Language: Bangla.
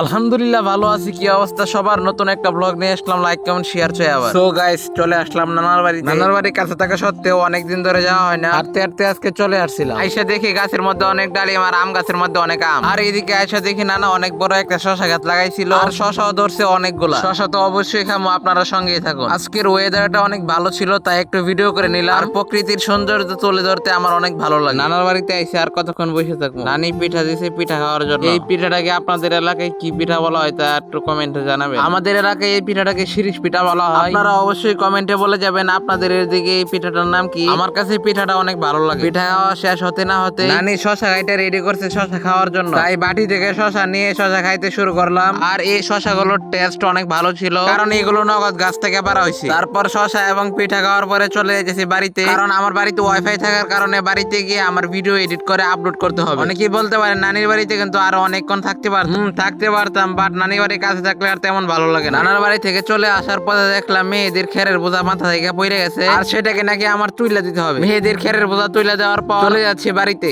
আলহামদুলিল্লাহ ভালো আছি কি অবস্থা সবার? নতুন একটা ব্লগ নিয়ে আসলাম লাইক কমেন্ট শেয়ার চাই আবার। সো গাইস চলে আসলাম নানার বাড়ি নানার বাড়ির কাছে থাকা সত্ত্বেও অনেকদিন ধরে যাওয়া হয় না। হাঁটতে হাঁটতে আজকে চলে আসছিলাম। আইসা দেখি গাছের মধ্যে অনেক ডালিম আর আম গাছের মধ্যে অনেক আম। আর এদিকে আইসা দেখি নানা অনেক বড় একটা শশা গাছ লাগাইছিল। আর শশাও ধরছে অনেকগুলা। শশা তো অবশ্যই খামো আপনারা সঙ্গেই থাকুন। আজকের ওয়েদারটা অনেক ভালো ছিল তাই একটু ভিডিও করে নিলাম। আর প্রকৃতির সৌন্দর্য তুলে ধরতে আমার অনেক ভালো লাগে। নানার বাড়িতে আইসে আর কতক্ষণ বসে থাকব? নানি পিঠা দিছে পিঠা খাওয়ার জন্য। এই পিঠাটাকে আপনাদের এলাকায় কি পিঠা বলা হয় তা একটু কমেন্টে জানাবেন। আমাদের এলাকায় এই পিঠাটাকে শিরিষ পিঠা বলা হয়। আপনারা অবশ্যই কমেন্টে বলে যাবেন আপনাদের এদিকে এই পিঠাটার নাম কি? আমার কাছে পিঠাটা অনেক ভালো লাগে। পিঠা শেষ হতে না হতে? নানি শশা খাইতে রেডি করছে শশা খাওয়ার জন্য। তাই বাটি থেকে শশা নিয়ে শশা খাইতে শুরু করলাম। আর এই শশাগুলোর টেস্ট অনেক ভালো ছিল। কারণ এগুলো নগদ গাছ থেকে পারা হয়েছে। তারপর শশা এবং পিঠা খাওয়ার পরে চলে এসেছি বাড়িতে। কারণ আমার বাড়িতে ওয়াইফাই থাকার কারণে বাড়িতে গিয়ে আমার ভিডিও এডিট করে আপলোড করতে হবে। অনেকেই বলতে পারে নানির বাড়িতে কিন্তু আরও অনেকক্ষণ থাকতে পারতাম হুম, থাকতে পারতাম বাট নানি বাড়ির কাছে থাকলে আর তেমন ভালো লাগে নানার বাড়ি থেকে চলে আসার পরে দেখলাম মেয়েদের খেরের বোঝা মাথা থেকে পড়ে গেছে। আর সেটাকে নাকি আমার তুইলা দিতে হবে। মেয়েদের খেরের বোঝা তুইলা দেওয়ার পর চলে যাচ্ছি বাড়িতে।